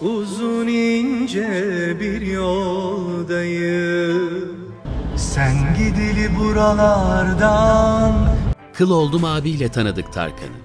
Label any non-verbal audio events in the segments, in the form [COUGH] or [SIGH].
Uzun ince bir yoldayım Sen gideli buralardan Kıl Oldum abiyle tanıdık Tarkan'ı.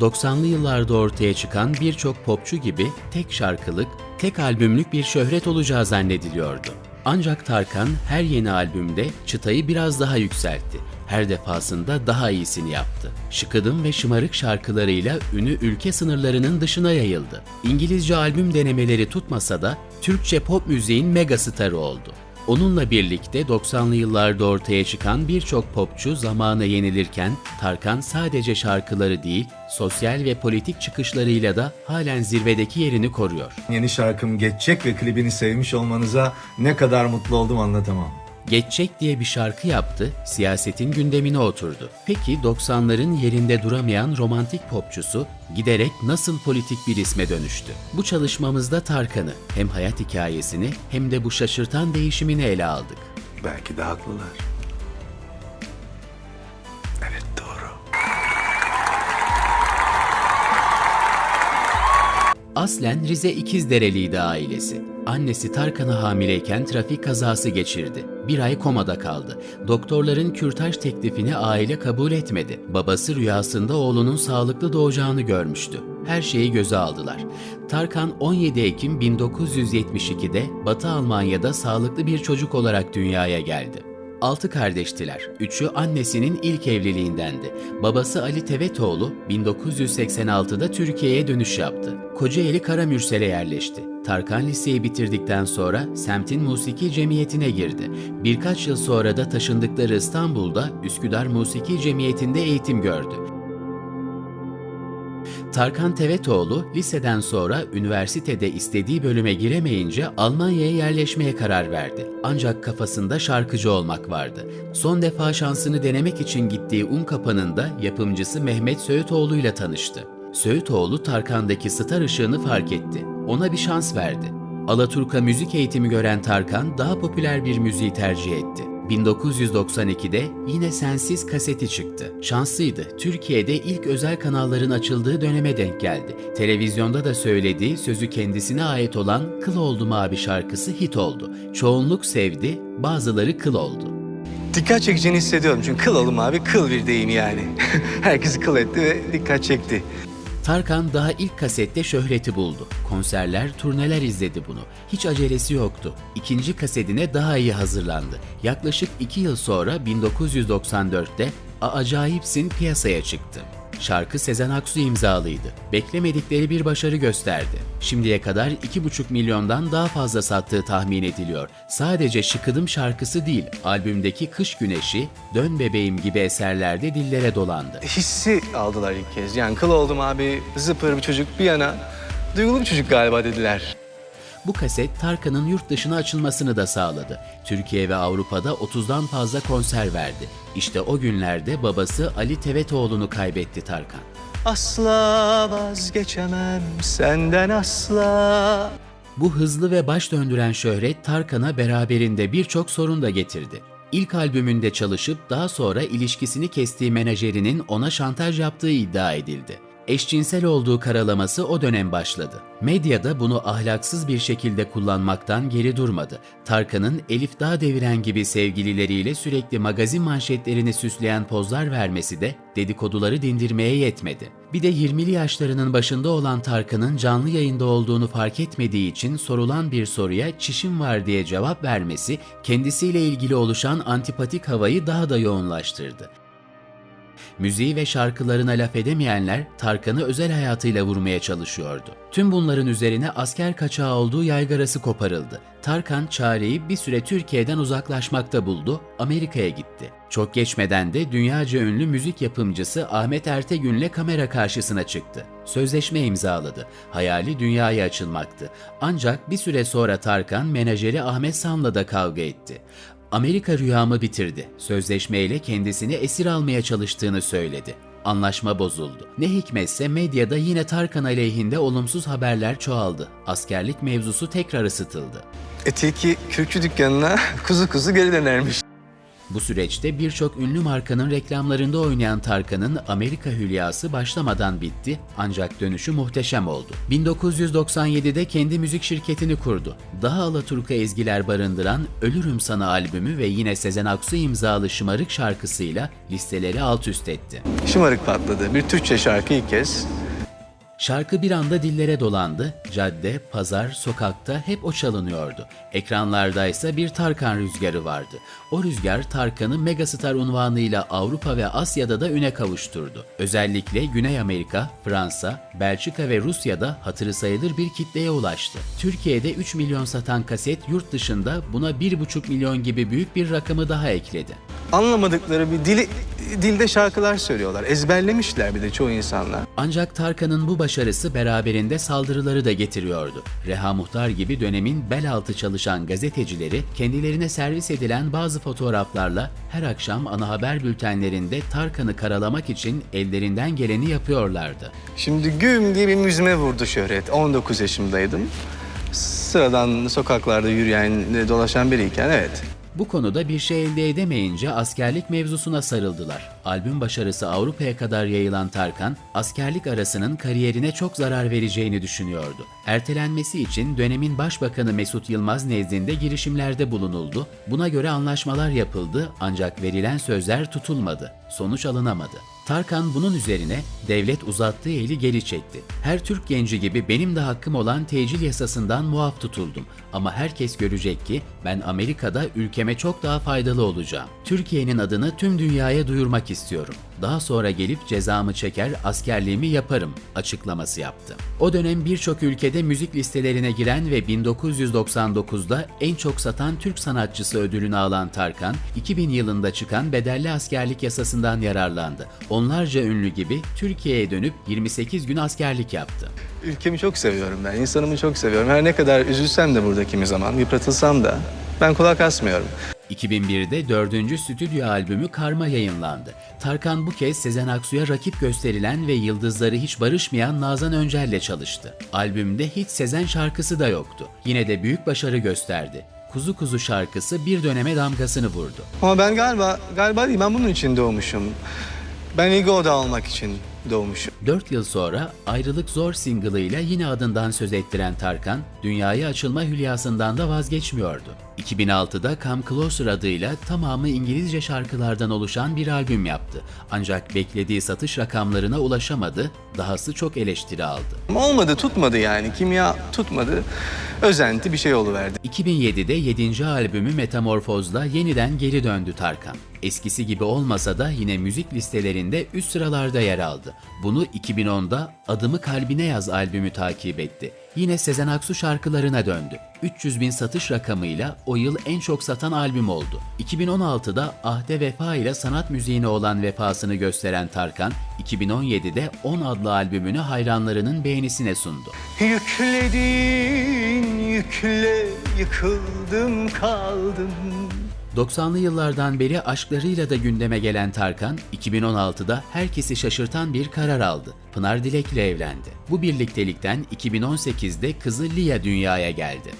90'lı yıllarda ortaya çıkan birçok popçu gibi tek şarkılık, tek albümlük bir şöhret olacağı zannediliyordu. Ancak Tarkan her yeni albümde çıtayı biraz daha yükseltti. Her defasında daha iyisini yaptı. Şıkıdım ve şımarık şarkılarıyla ünü ülke sınırlarının dışına yayıldı. İngilizce albüm denemeleri tutmasa da Türkçe pop müziğin mega starı oldu. Onunla birlikte 90'lı yıllarda ortaya çıkan birçok popçu zamana yenilirken Tarkan sadece şarkıları değil, sosyal ve politik çıkışlarıyla da halen zirvedeki yerini koruyor. Yeni şarkım geçecek ve klibini sevmiş olmanıza ne kadar mutlu oldum anlatamam. Geçecek diye bir şarkı yaptı, siyasetin gündemine oturdu. Peki 90'ların yerinde duramayan romantik popçusu giderek nasıl politik bir isme dönüştü? Bu çalışmamızda Tarkan'ı hem hayat hikayesini hem de bu şaşırtan değişimini ele aldık. Belki de haklılar. Evet doğru. Aslen Rize İkizdereliydi ailesi. Annesi Tarkan'ı hamileyken trafik kazası geçirdi. Bir ay komada kaldı. Doktorların kürtaj teklifini aile kabul etmedi. Babası rüyasında oğlunun sağlıklı doğacağını görmüştü. Her şeyi göze aldılar. Tarkan 17 Ekim 1972'de Batı Almanya'da sağlıklı bir çocuk olarak dünyaya geldi. Altı kardeştiler. Üçü annesinin ilk evliliğindendi. Babası Ali Tevetoğlu 1986'da Türkiye'ye dönüş yaptı. Kocaeli Karamürsel'e yerleşti. Tarkan liseyi bitirdikten sonra semtin musiki cemiyetine girdi. Birkaç yıl sonra da taşındıkları İstanbul'da Üsküdar Musiki Cemiyeti'nde eğitim gördü. Tarkan Tevetoğlu liseden sonra üniversitede istediği bölüme giremeyince Almanya'ya yerleşmeye karar verdi. Ancak kafasında şarkıcı olmak vardı. Son defa şansını denemek için gittiği un kapanında yapımcısı Mehmet Söğütoğlu ile tanıştı. Söğütoğlu Tarkan'daki star ışığını fark etti. Ona bir şans verdi. Alaturka müzik eğitimi gören Tarkan daha popüler bir müziği tercih etti. 1992'de yine Sensiz kaseti çıktı. Şanslıydı. Türkiye'de ilk özel kanalların açıldığı döneme denk geldi. Televizyonda da söylediği sözü kendisine ait olan Kıl Oldum Abi şarkısı hit oldu. Çoğunluk sevdi, bazıları kıl oldu. Dikkat çekeceğini hissediyorum çünkü kıl oğlum abi kıl bir deyim yani. [LAUGHS] Herkesi kıl etti ve dikkat çekti. Tarkan daha ilk kasette şöhreti buldu. Konserler, turneler izledi bunu. Hiç acelesi yoktu. İkinci kasetine daha iyi hazırlandı. Yaklaşık iki yıl sonra 1994'te A Acayipsin piyasaya çıktı. Şarkı Sezen Aksu imzalıydı. Beklemedikleri bir başarı gösterdi. Şimdiye kadar 2,5 milyondan daha fazla sattığı tahmin ediliyor. Sadece Şıkıdım şarkısı değil, albümdeki Kış Güneşi, Dön Bebeğim gibi eserlerde dillere dolandı. Hissi aldılar ilk kez. Yani kıl oldum abi zıpır bir çocuk bir yana. Duygulu bir çocuk galiba dediler. Bu kaset Tarkan'ın yurt dışına açılmasını da sağladı. Türkiye ve Avrupa'da 30'dan fazla konser verdi. İşte o günlerde babası Ali Tevetoğlu'nu kaybetti Tarkan. Asla vazgeçemem senden asla. Bu hızlı ve baş döndüren şöhret Tarkan'a beraberinde birçok sorun da getirdi. İlk albümünde çalışıp daha sonra ilişkisini kestiği menajerinin ona şantaj yaptığı iddia edildi. Eşcinsel olduğu karalaması o dönem başladı. Medyada bunu ahlaksız bir şekilde kullanmaktan geri durmadı. Tarkan'ın Elif Dağ deviren gibi sevgilileriyle sürekli magazin manşetlerini süsleyen pozlar vermesi de dedikoduları dindirmeye yetmedi. Bir de 20'li yaşlarının başında olan Tarkan'ın canlı yayında olduğunu fark etmediği için sorulan bir soruya çişim var diye cevap vermesi kendisiyle ilgili oluşan antipatik havayı daha da yoğunlaştırdı. Müziği ve şarkılarına laf edemeyenler Tarkan'ı özel hayatıyla vurmaya çalışıyordu. Tüm bunların üzerine asker kaçağı olduğu yaygarası koparıldı. Tarkan çareyi bir süre Türkiye'den uzaklaşmakta buldu, Amerika'ya gitti. Çok geçmeden de dünyaca ünlü müzik yapımcısı Ahmet Ertegün'le kamera karşısına çıktı. Sözleşme imzaladı. Hayali dünyaya açılmaktı. Ancak bir süre sonra Tarkan menajeri Ahmet Sam'la da kavga etti. Amerika rüyamı bitirdi. Sözleşmeyle kendisini esir almaya çalıştığını söyledi. Anlaşma bozuldu. Ne hikmetse medyada yine Tarkan aleyhinde olumsuz haberler çoğaldı. Askerlik mevzusu tekrar ısıtıldı. E tilki kürkçü dükkanına [LAUGHS] kuzu kuzu geri dönermiş. Bu süreçte birçok ünlü markanın reklamlarında oynayan Tarkan'ın Amerika hülyası başlamadan bitti ancak dönüşü muhteşem oldu. 1997'de kendi müzik şirketini kurdu. Daha Alaturka ezgiler barındıran Ölürüm Sana albümü ve yine Sezen Aksu imzalı Şımarık şarkısıyla listeleri alt üst etti. Şımarık patladı. Bir Türkçe şarkı ilk kez. Şarkı bir anda dillere dolandı. Cadde, pazar, sokakta hep o çalınıyordu. Ekranlarda ise bir Tarkan rüzgarı vardı. O rüzgar Tarkan'ı megastar unvanıyla Avrupa ve Asya'da da üne kavuşturdu. Özellikle Güney Amerika, Fransa, Belçika ve Rusya'da hatırı sayılır bir kitleye ulaştı. Türkiye'de 3 milyon satan kaset yurt dışında buna 1,5 milyon gibi büyük bir rakamı daha ekledi. Anlamadıkları bir dili, dilde şarkılar söylüyorlar. Ezberlemişler bir de çoğu insanlar. Ancak Tarkan'ın bu başarısı beraberinde saldırıları da getiriyordu. Reha Muhtar gibi dönemin bel altı çalışan gazetecileri kendilerine servis edilen bazı fotoğraflarla her akşam ana haber bültenlerinde Tarkan'ı karalamak için ellerinden geleni yapıyorlardı. Şimdi güm diye bir müzime vurdu şöhret. 19 yaşımdaydım. Sıradan sokaklarda yürüyen, dolaşan biriyken evet. Bu konuda bir şey elde edemeyince askerlik mevzusuna sarıldılar. Albüm başarısı Avrupa'ya kadar yayılan Tarkan, askerlik arasının kariyerine çok zarar vereceğini düşünüyordu. Ertelenmesi için dönemin Başbakanı Mesut Yılmaz nezdinde girişimlerde bulunuldu. Buna göre anlaşmalar yapıldı ancak verilen sözler tutulmadı. Sonuç alınamadı. Tarkan bunun üzerine devlet uzattığı eli geri çekti. Her Türk genci gibi benim de hakkım olan tecil yasasından muaf tutuldum. Ama herkes görecek ki ben Amerika'da ülkeme çok daha faydalı olacağım. Türkiye'nin adını tüm dünyaya duyurmak istiyorum. Daha sonra gelip cezamı çeker, askerliğimi yaparım açıklaması yaptı. O dönem birçok ülkede müzik listelerine giren ve 1999'da en çok satan Türk sanatçısı ödülünü alan Tarkan, 2000 yılında çıkan bedelli askerlik yasasından yararlandı. Onlarca ünlü gibi Türkiye'ye dönüp 28 gün askerlik yaptı. Ülkemi çok seviyorum ben, insanımı çok seviyorum. Her ne kadar üzülsem de burada kimi zaman, yıpratılsam da ben kulak asmıyorum. 2001'de dördüncü stüdyo albümü Karma yayınlandı. Tarkan bu kez Sezen Aksu'ya rakip gösterilen ve yıldızları hiç barışmayan Nazan Öncel'le çalıştı. Albümde hiç Sezen şarkısı da yoktu. Yine de büyük başarı gösterdi. Kuzu Kuzu şarkısı bir döneme damgasını vurdu. Ama ben galiba, galiba değil ben bunun için doğmuşum. Ben Ego'da olmak için doğmuşum. 4 yıl sonra Ayrılık Zor single'ıyla yine adından söz ettiren Tarkan, dünyaya açılma hülyasından da vazgeçmiyordu. 2006'da Come Closer adıyla tamamı İngilizce şarkılardan oluşan bir albüm yaptı. Ancak beklediği satış rakamlarına ulaşamadı, dahası çok eleştiri aldı. Olmadı, tutmadı yani. Kimya tutmadı. Özenti bir şey oluverdi. 2007'de 7. albümü Metamorfoz'da yeniden geri döndü Tarkan. Eskisi gibi olmasa da yine müzik listelerinde üst sıralarda yer aldı. Bunu 2010'da Adımı Kalbine Yaz albümü takip etti. Yine Sezen Aksu şarkılarına döndü. 300 bin satış rakamıyla o yıl en çok satan albüm oldu. 2016'da Ahde Vefa ile sanat müziğine olan vefasını gösteren Tarkan, 2017'de 10 adlı albümünü hayranlarının beğenisine sundu. Yükledin yükle yıkıldım kaldım. 90'lı yıllardan beri aşklarıyla da gündeme gelen Tarkan, 2016'da herkesi şaşırtan bir karar aldı. Pınar Dilek'le evlendi. Bu birliktelikten 2018'de kızı Lia dünyaya geldi.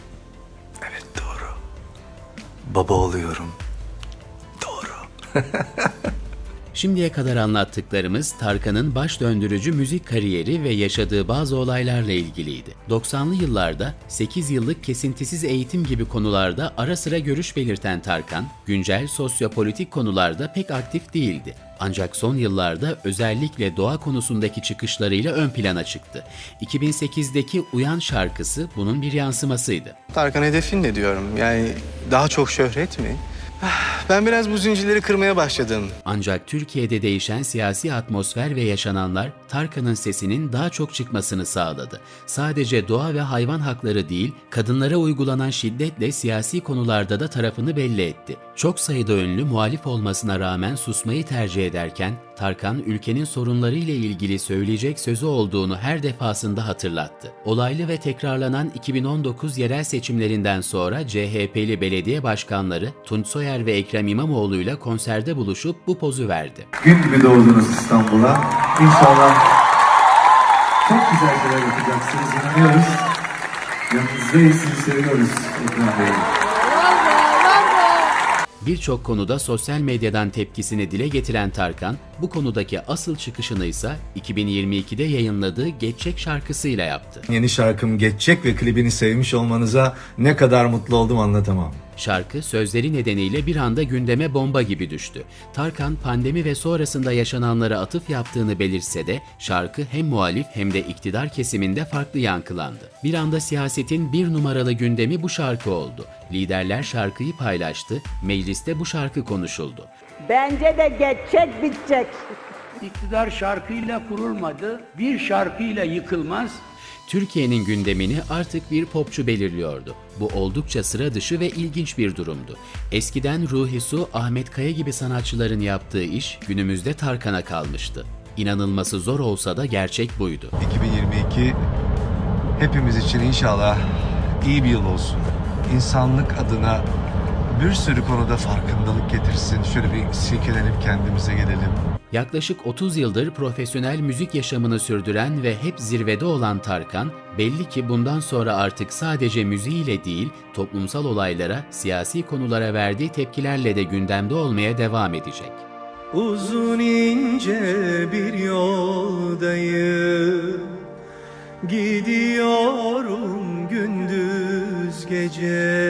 Evet doğru. Baba oluyorum. Doğru. [LAUGHS] Şimdiye kadar anlattıklarımız Tarkan'ın baş döndürücü müzik kariyeri ve yaşadığı bazı olaylarla ilgiliydi. 90'lı yıllarda 8 yıllık kesintisiz eğitim gibi konularda ara sıra görüş belirten Tarkan, güncel sosyopolitik konularda pek aktif değildi. Ancak son yıllarda özellikle doğa konusundaki çıkışlarıyla ön plana çıktı. 2008'deki Uyan şarkısı bunun bir yansımasıydı. Tarkan hedefin ne diyorum? Yani daha çok şöhret mi? Ben biraz bu zincirleri kırmaya başladım. Ancak Türkiye'de değişen siyasi atmosfer ve yaşananlar Tarkan'ın sesinin daha çok çıkmasını sağladı. Sadece doğa ve hayvan hakları değil, kadınlara uygulanan şiddetle siyasi konularda da tarafını belli etti. Çok sayıda ünlü muhalif olmasına rağmen susmayı tercih ederken Tarkan ülkenin sorunlarıyla ilgili söyleyecek sözü olduğunu her defasında hatırlattı. Olaylı ve tekrarlanan 2019 yerel seçimlerinden sonra CHP'li belediye başkanları Tunç Soyer ve Ekrem İmamoğlu ile konserde buluşup bu pozu verdi. Gün gibi doğdunuz İstanbul'a. İnşallah çok güzel şeyler yapacaksınız. İnanıyoruz. Yanınızdayız. Sizi seviyoruz Ekrem Bey. Birçok konuda sosyal medyadan tepkisini dile getiren Tarkan, bu konudaki asıl çıkışını ise 2022'de yayınladığı Geçecek şarkısıyla yaptı. Yeni şarkım Geçecek ve klibini sevmiş olmanıza ne kadar mutlu oldum anlatamam. Şarkı sözleri nedeniyle bir anda gündeme bomba gibi düştü. Tarkan pandemi ve sonrasında yaşananlara atıf yaptığını belirse de şarkı hem muhalif hem de iktidar kesiminde farklı yankılandı. Bir anda siyasetin bir numaralı gündemi bu şarkı oldu. Liderler şarkıyı paylaştı, mecliste bu şarkı konuşuldu. Bence de geçecek bitecek. İktidar şarkıyla kurulmadı, bir şarkıyla yıkılmaz. Türkiye'nin gündemini artık bir popçu belirliyordu. Bu oldukça sıra dışı ve ilginç bir durumdu. Eskiden Ruhi Su, Ahmet Kaya gibi sanatçıların yaptığı iş günümüzde Tarkan'a kalmıştı. İnanılması zor olsa da gerçek buydu. 2022 hepimiz için inşallah iyi bir yıl olsun. İnsanlık adına bir sürü konuda farkındalık getirsin. Şöyle bir silkelenip kendimize gelelim. Yaklaşık 30 yıldır profesyonel müzik yaşamını sürdüren ve hep zirvede olan Tarkan, belli ki bundan sonra artık sadece müziğiyle değil, toplumsal olaylara, siyasi konulara verdiği tepkilerle de gündemde olmaya devam edecek. Uzun ince bir yoldayım Gidiyorum gündüz gece